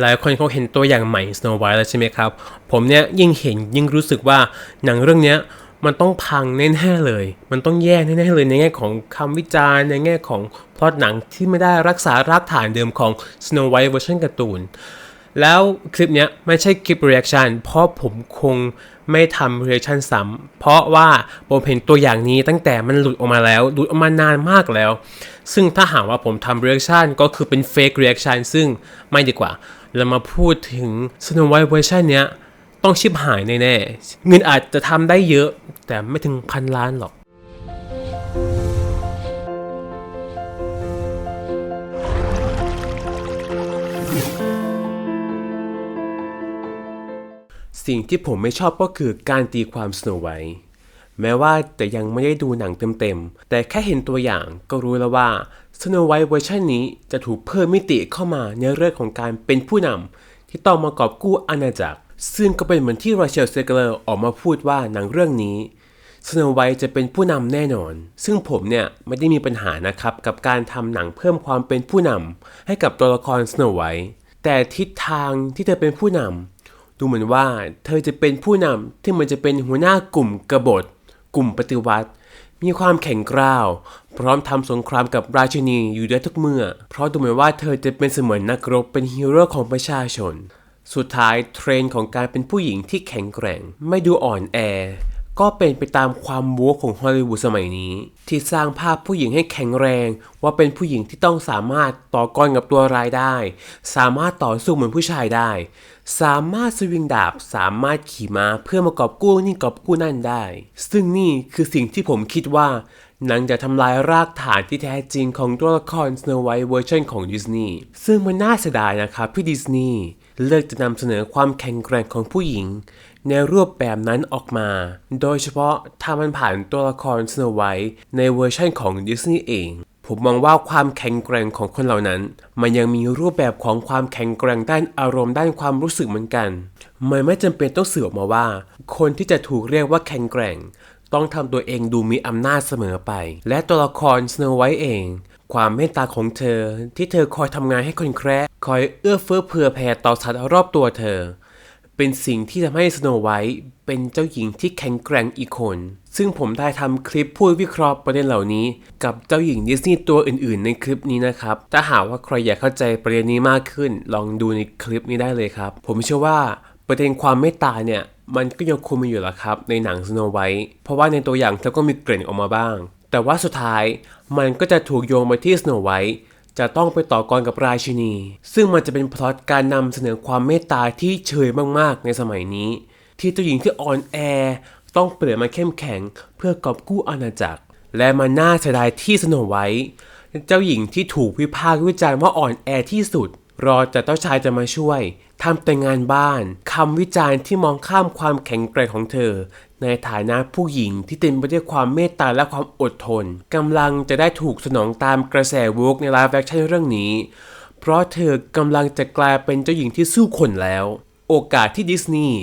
หลายคนเขาเห็นตัวอย่างใหม่ Snow White แล้วใช่ไหมครับ ผมเนี่ยยิ่งเห็นยิ่งรู้สึกว่าหนังเรื่องเนี้ยมันต้องพังแน่ๆเลย มันต้องแย่แน่ๆเลยในแง่ของคำวิจารณ์ในแง่ของพล็อตหนังที่ไม่ได้รักษารากฐานเดิมของ Snow White เวอร์ชันการ์ตูน แล้วคลิปเนี้ยไม่ใช่คลิป reaction เพราะผมคงไม่ทำ reaction ซ้ำเพราะว่าผมเห็นตัวอย่างนี้ตั้งแต่มันหลุดออกมาแล้วหลุดออกมานานมากแล้ว ซึ่งถ้าหากว่าผมทำ reaction ก็คือเป็น fake reaction ซึ่งไม่ดีกว่า เรามาพูดถึง Snow White เวอร์ชันเนี้ยต้องชิบหายแน่ๆ เงินอาจจะทำได้เยอะ แต่ไม่ถึงพันล้านหรอก สิ่งที่ผมไม่ชอบก็คือการตีความสโนไวท์ แม้ว่าแต่ยังไม่ได้ดูหนังเต็มๆ แต่แค่เห็นตัวอย่างก็รู้แล้วว่าสโนไวท์เวอร์ชันนี้จะถูกเพิ่มมิติเข้ามาในเรื่องของการเป็นผู้นำที่ต้องมากอบกู้อาณาจักร ซึ่งก็เป็นเหมือนที่ราเชลเซเกเลอร์ออกมาพูดว่าหนังเรื่องนี้สโนไวท์จะเป็นผู้นำแน่นอน ซึ่งผมเนี่ยไม่ได้มีปัญหานะครับกับการทำหนังเพิ่มความเป็นผู้นำให้กับตัวละครสโนไวท์แต่ทิศทางที่เธอเป็นผู้นำดูเหมือนว่าเธอจะเป็นผู้นำที่มันจะเป็นหัวหน้ากลุ่มกบฏ กลุ่มปฏิวัติ มีความแข็งกร้าว พร้อมทำสงครามกับราชินีอยู่ได้ทุกเมื่อ เพราะดูเหมือนว่าเธอจะเป็นเสมือนนักรบเป็นฮีโร่ของประชาชน สุดท้ายเทรนด์ของการเป็นผู้หญิงที่แข็งแกร่ง ไม่ดูอ่อนแอ ก็เป็นไปตามความวัวของฮอลลีวูดสมัยนี้ ที่สร้างภาพผู้หญิงให้แข็งแรง ว่าเป็นผู้หญิงที่ต้องสามารถต่อกรกับตัวรายได้ สามารถต่อสู้เหมือนผู้ชายได้ สามารถสวิงดาบ สามารถขี่ม้าเพื่อมากอบกู้นี่กอบกู้นั่นได้ ซึ่งนี่คือสิ่งที่ผมคิดว่าหนังจะทำลายรากฐานที่แท้จริงของตัวละคร Snow White เวอร์ชันของดิสนีย์ซึ่งมันน่าเสียดายนะครับที่ดิสนีย์เลือกจะนำเสนอความแข็งแกร่งของผู้หญิง ในรูปแบบนั้นออกมา โดยเฉพาะถ้ามันผ่านตัวละคร Snow White ในเวอร์ชันของดิสนีย์เอง ผมมองว่าความแข็งแกร่งของคนเหล่านั้น มันยังมีรูปแบบของความแข็งแกร่งด้านอารมณ์ด้านความรู้สึกเหมือนกัน มันไม่จำเป็นต้องสื่อออกมาว่า คนที่จะถูกเรียกว่าแข็งแกร่ง ต้องทำตัวเองดูมีอำนาจเสมอไป และตัวละครสโนไวท์เอง ความเมตตาของเธอ ที่เธอคอยทำงานให้คนแคร์คอยเอื้อเฟื้อเผื่อแผ่ต่อสัตว์รอบตัวเธอ เป็นสิ่งที่ทำให้สโนไวท์เป็นเจ้าหญิงที่แข็งแกร่งอีกคน ซึ่งผมได้ทำคลิปพูดวิเคราะห์ประเด็นเหล่านี้ กับเจ้าหญิงดิสนีย์ตัวอื่นๆ ในคลิปนี้นะครับ ถ้าหากว่าใครอยากเข้าใจประเด็นนี้มากขึ้น ลองดูในคลิปนี้ได้เลยครับ ผมเชื่อว่าประเด็นความเมตตาเนี่ยมันก็ยังคงมีอยู่ละครับ ในหนังสโนไวท์เพราะว่าในตัวอย่างเธอก็มีเกริ่นออกมาบ้าง แต่ว่าสุดท้ายมันก็จะถูกโยงไปที่สโนไวท์ จะต้องไปต่อกรกับราชินี ซึ่งมันจะเป็นพล็อตการนำเสนอความเมตตาที่เฉยมากๆ ในสมัยนี้ ที่เจ้าหญิงที่อ่อนแอ ต้องเปลี่ยนมาเข้มแข็งเพื่อกอบกู้อาณาจักร และมันน่าเสียดายที่สโนไว้ เจ้าหญิงที่ถูกวิพากษ์วิจารณ์ว่าอ่อนแอที่สุด รอแต่เจ้าชายจะมาช่วยทำแต่งานบ้านคำวิจารณ์ที่มองข้ามความแข็งแกร่งของเธอ ในฐานะผู้หญิงที่เต็มไปด้วยความเมตตาและความอดทนกำลังจะได้ถูกสนองตามกระแสวกในไลฟ์แอคชั่นเรื่องนี้ เพราะเธอกำลังจะกลายเป็นเจ้าหญิงที่สู้คนแล้ว โอกาสที่ดิสนีย์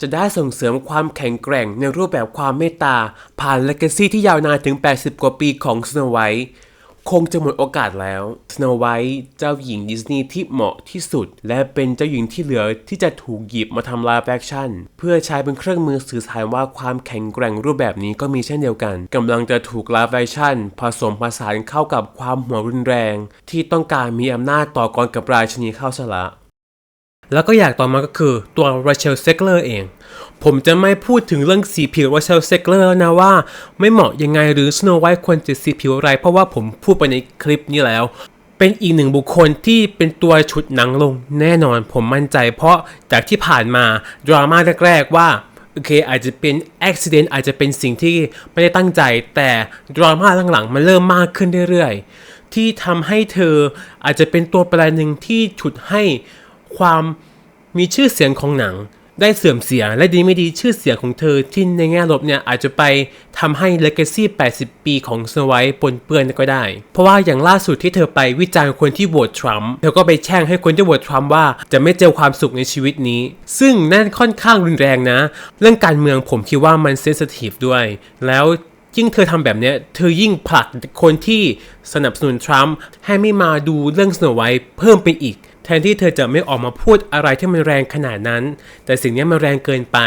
จะได้ส่งเสริมความแข็งแกร่งในรูปแบบความเมตตา ผ่านเลก a ซี่ที่ยาวนานถึง 80 กว่าปีของสโนไวท์ คงจะหมดโอกาสแล้วสโนไวท์เจ้าหญิงดิสนีย์ที่เหมาะที่สุด และเป็นเจ้าหญิงที่เหลือที่จะถูกหยิบมาทำลายแฟคชั่น เพื่อใช้เป็นเครื่องมือสื่อสารว่าความแข็งแกร่งรูปแบบนี้ก็มีเช่นเดียวกันกำลังจะถูกลาแฟชั่น ผสมผสานเข้ากับความหัวรุนแรง ที่ต้องการมีอำนาจต่อกรกับราชินีเข้าสละแล้วก็อยากต่อมาก็คือตัวราเชลเซกเลอร์เอง ผมจะไม่พูดถึงเรื่องสีผิวราเชลเซกเลอร์แล้วนะว่า ไม่เหมาะยังไงหรือสโนไวท์ควรจะสีผิวอะไร เพราะว่าผมพูดไปในคลิปนี้แล้ว เป็นอีกหนึ่งบุคคลที่เป็นตัวฉุดหนังลงแน่นอนผมมั่นใจ เพราะจากที่ผ่านมาดราม่าแรกๆว่าโอเคอาจจะเป็นอุบิเหตุอาจจะเป็นสิ่งที่ไม่ได้ตั้งใจ แต่ดราม่าหลังๆ มันเริ่มมากขึ้นเรื่อยๆ ที่ทำให้เธออาจจะเป็นตัวแปรหนึ่งที่ฉุดให้ความมีชื่อเสียงของหนัง ได้เสื่อมเสียและดีไม่ดีชื่อเสียงของเธอที่ในแง่ลบเนี่ยอาจจะไปทำให้ Legacy 80 ปีของสวายปนเปื้อนก็ได้ เพราะว่าอย่างล่าสุดที่เธอไปวิจารณ์คนที่โหวตทรัมป์เธอก็ไปแช่งให้คนที่โหวตทรัมป์ว่าจะไม่เจอความสุขในชีวิตนี้ ซึ่งนั่นค่อนข้างรุนแรงนะ เรื่องการเมืองผมคิดว่ามันเซนซิทีฟด้วย แล้ว ยิ่งเธอทำแบบนี้เธอยิ่งผลักคนที่สนับสนุนทรัมป์ให้ไม่มาดูเรื่อง Snow White เพิ่มไปอีก แทนที่เธอจะไม่ออกมาพูดอะไรที่มันแรงขนาดนั้น แต่สิ่งนี้มันแรงเกินไป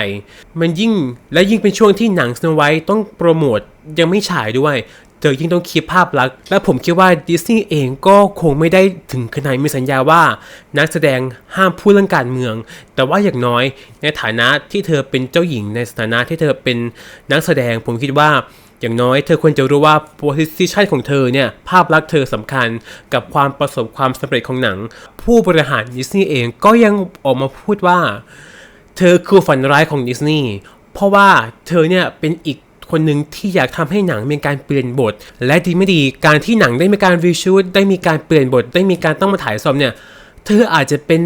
มันยิ่งและยิ่งเป็นช่วงที่หนัง Snow White ต้องโปรโมทยังไม่ฉายด้วยเธอยิ่งต้องคีปภาพลักษณ์และผมคิดว่าดิสนีย์เองก็คงไม่ได้ถึงขนาดมีสัญญาว่า นักแสดงห้ามพูดเรื่องการเมือง แต่ว่าอย่างน้อยในฐานะที่เธอเป็นเจ้าหญิงในฐานะที่เธอเป็นนักแสดงผมคิดว่า อย่างน้อยเธอควรจะรู้ว่า position ของเธอเนี่ย ภาพลักษณ์เธอสำคัญกับความประสบความสำเร็จของหนัง ผู้บริหารดิสนีย์เองก็ยังออกมาพูดว่า เธอคือฝันร้ายของดิสนีย์เพราะว่าเธอเนี่ยเป็นอีกคนหนึ่งที่อยากทำให้หนังมีการเปลี่ยนบท และดีไม่ดีการที่หนังได้มีการรีชูดได้มีการเปลี่ยนบท ได้มีการต้องมาถ่ายซ้อมเนี่ย เธออาจจะเป็น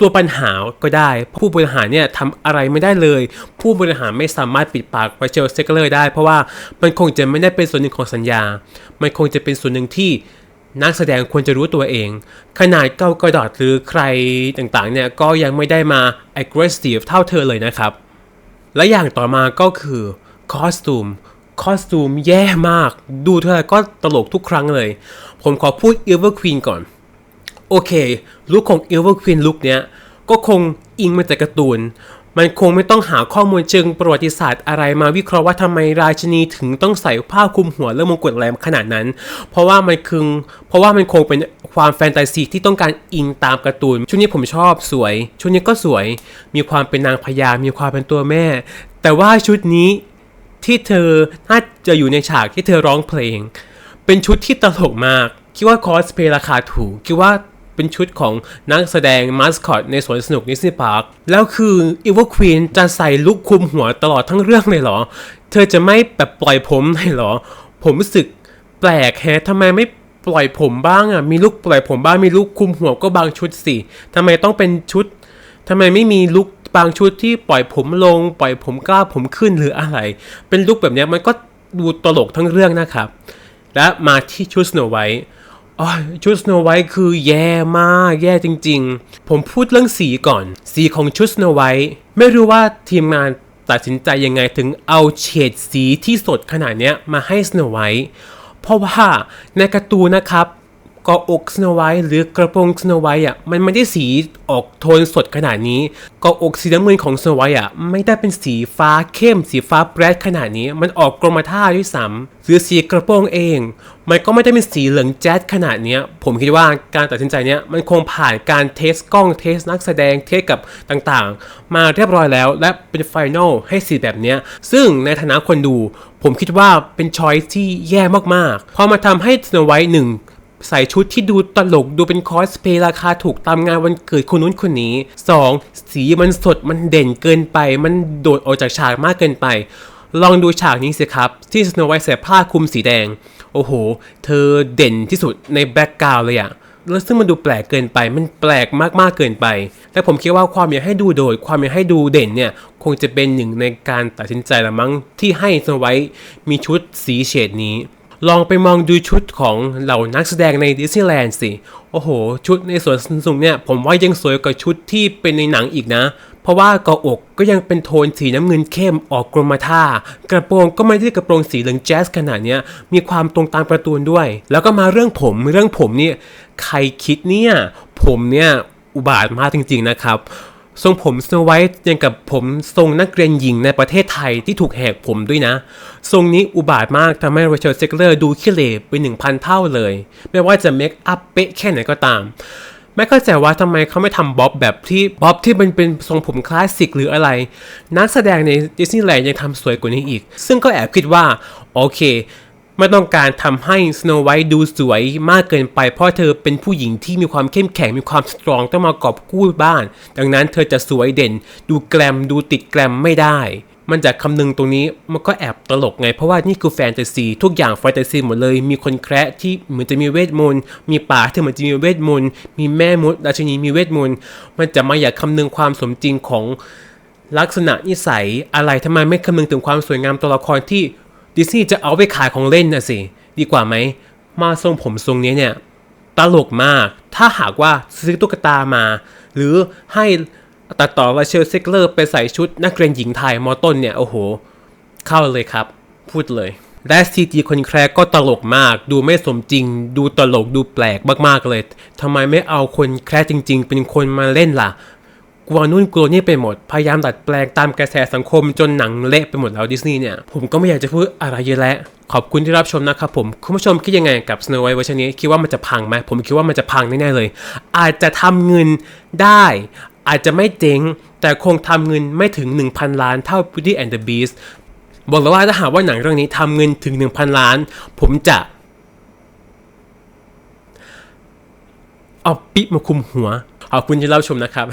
ตัวปัญหาก็ได้ ผู้บริหารเนี่ยทำอะไรไม่ได้เลย ผู้บริหารไม่สามารถปิดปากไวเชลเซกเลอร์ได้ เพราะว่ามันคงจะไม่ได้เป็นส่วนหนึ่งของสัญญา มันคงจะเป็นส่วนหนึ่งที่นักแสดงควรจะรู้ตัวเอง ขนาดเกากระดอดหรือใครต่างๆเนี่ยก็ยังไม่ได้มา aggressive เท่าเธอเลยนะครับ และอย่างต่อมาก็คือคอสตูมคอสตูมแย่มาก ดูเท่าไหร่ก็ตลกทุกครั้งเลย ผมขอพูด Ever Queen ก่อน โอเคลุคของ Ever Queen ลุคเนี้ยก็คงอิงมาจากการ์ตูน มันคงไม่ต้องหาข้อมูลเชิงประวัติศาสตร์อะไรมาวิเคราะห์ว่าทำไมราชินีถึงต้องใส่ผ้าคลุมหัวและมงกุฎแหลมขนาดนั้น เพราะว่ามันคือเพราะว่ามันคงเป็นความแฟนตาซีที่ต้องการอิงตามการ์ตูน ชุดนี้ผมชอบสวย ชุดนี้ก็สวย มีความเป็นนางพญา มีความเป็นตัวแม่ แต่ว่าชุดนี้ที่เธอน่าจะอยู่ในฉากที่เธอร้องเพลง เป็นชุดที่ตลกมาก คิดว่าคอสเพลราคาถูก คิดว่า เป็นชุดของนักแสดงมาสคอตในสวนสนุกนิสนีย์พาร์คแล้วคืออีว l ควีนจะใส่ลุคคุมหัวตลอดทั้งเรื่องเลยเหรอ เธอจะไม่แบบปล่อยผมเลยเหรอ ผมรู้สึกแปลกแฮะทำไมไม่ปล่อยผมบ้างอะมีลุคปล่อยผมบ้างมีลุคคลุมหัวก็บางชุดสิทำไมต้องเป็นชุดทำไมไม่มีลุคบางชุดที่ปล่อยผมลง ปล่อยผมกล้าผมขึ้นหรืออะไร เป็นลุคแบบเนี้ยมันก็ดูตลกทั้งเรื่องนะครับ และมาที่ชุดสโนไวท์ ชุดสโนไวท์คือแย่มากแย่จริง ๆ ผมพูดเรื่องสีก่อน สีของชุดสโนไวท์ไม่รู้ว่าทีมงานตัดสินใจยังไงถึงเอาเฉดสีที่สดขนาดนี้มาให้สโนไวท์เพราะว่าในการ์ตูนนะครับ กาะอกสโนไวท์หรือกระโปรงสโนไวท์อะมันไม่ได้สีออกโทนสดขนาดนี้เกาะอกสีน้ำเงินของสโนไวท์อะไม่ได้เป็นสีฟ้าเข้ม สีฟ้าแบรดขนาดนี้ มันออกกรมท่าด้วยซ้ำหรือสีกระโปรงเอง มันก็ไม่ได้เป็นสีเหลืองแจ๊ดขนาดนี้ผมคิดว่าการตัดสินใจเนี้ยมันคงผ่านการเทสกล้องเทสนักแสดงเทสกับต่างๆ มาเรียบร้อยแล้ว และเป็นไฟนอลให้สีแบบเนี้ยซึ่งในฐานะคนดู ผมคิดว่าเป็นช้อยที่แย่มากๆพอมาทำให้สโนไวท์หนึ่ง ใส่ชุดที่ดูตลกดูเป็นคอสเพลย์ราคาถูกตามงานวันเกิดคนนู้นคนนี้ 2. สีมันสดมันเด่นเกินไป มันโดดออกจากฉากมากเกินไป ลองดูฉากนี้สิครับ ที่สโนไวท์ใส่ผ้าคลุมสีแดง โอ้โห เธอเด่นที่สุดในแบ็กกราวด์เลยอะแล้วซึ่งมันดูแปลกเกินไป มันแปลกมากๆเกินไปและผมคิดว่าความอยากให้ดูโดด ความอยากให้ดูเด่นเนี่ย คงจะเป็นหนึ่งในการตัดสินใจละมั้งที่ให้สโนไวท์มีชุดสีเฉดนี้ ลองไปมองดูชุดของเหล่านักแสดงในดิสนีย์แลนด์สิ โอ้โห ชุดในสวนสนุกเนี่ย ผมว่ายังสวยกว่าชุดที่เป็นในหนังอีกนะ เพราะว่ากาะอกก็ยังเป็นโทนสีน้ำเงินเข้มออกกรมท่า กระโปรงก็ไม่ได้กระโปรงสีเหลืองแจ๊สขนาดเนี้ย มีความตรงตามการ์ตูนด้วย แล้วก็มาเรื่องผมเรื่องผมเนี่ยใครคิดเนี่ย ผมเนี่ยอุบาทมากจริง ๆนะครับ ทรงผมสโนไวท์ยังกับผมทรงนักเรียนหญิงในประเทศไทยที่ถูกแหกผมด้วยนะ ทรงนี้อุบาทมากทำให้ r รเชลเซกเลอร์ดูขี้เหร่ไปหนึ่งพันเท่าเลย ไม่ว่าจะเมคอัพเป๊ะแค่ไหนก็ตาม ไม่เข้าใจว่าทำไมเขาไม่ทำบ๊อบแบบที่บ๊อบที่มันเป็นทรงผมคลาสสิกหรืออะไร นักแสดงในดิสนีย์แลนด์ยังทำสวยกว่านี้อีก ซึ่งก็แอบคิดว่า โอเค ไม่ต้องการทำให้สโนไวท์ดูสวยมากเกินไปเพราะเธอเป็นผู้หญิงที่มีความเข้มแข็งมีความสตรองต้องมากอบกู้บ้าน ดังนั้นเธอจะสวยเด่น ดูแกรมดูติดแกรมไม่ได้ มันจากคำนึงตรงนี้มันก็แอบตลกไง เพราะว่านี่คือแฟนตาซีทุกอย่างแฟนตาซีหมดเลย มีคนแคระที่เหมือนจะมีเวทมนต์มีป่าที่เหมือนจะมีเวทมนต์มีแม่มดราชินีมีเวทมนต์มันจะมาอยากคำนึงความสมจริงของลักษณะนิสัยอะไรทำไมไม่คำนึงถึงความสวยงามตัวละครที่ ดิสนีย์จะเอาไปขายของเล่นนะสิ ดีกว่าไหม มาทรงผมทรงนี้เนี่ย ตลกมาก ถ้าหากว่าซื้อตุ๊กตามา หรือให้ตัดต่อว่าเชลเซกเลอร์ไปใส่ชุดนักเรียนหญิงไทยมอต้นเนี่ย โอ้โห เข้าเลยครับ พูดเลย และซีจีคนแคร์ก็ตลกมาก ดูไม่สมจริง ดูตลกดูแปลกมากๆเลยทำไมไม่เอาคนแคร์จริง ๆ เป็นคนมาเล่นล่ะ ลัวนู่นกลัวนี่ไปหมด พยายามดัดแปลงตามกระแสสังคมจนหนังเละไปหมดแล้วดิสนีย์เนี่ย ผมก็ไม่อยากจะพูดอะไรเยอะแล้ว ขอบคุณที่รับชมนะครับผม คุณผู้ชมคิดยังไงกับ Snow White เวอร์ชันนี้ คิดว่ามันจะพังไหม ผมคิดว่ามันจะพังแน่ๆเลย อาจจะทำเงินได้ อาจจะไม่เจ๊ง แต่คงทำเงินไม่ถึง 1,000 ล้านเท่า Beauty and the Beast บอกเลยว่าถ้าหากว่าหนังเรื่องนี้ทำเงินถึง 1,000 ล้าน ผมจะเอาปิมาคุมหัว ขอบคุณที่รับชมนะครับ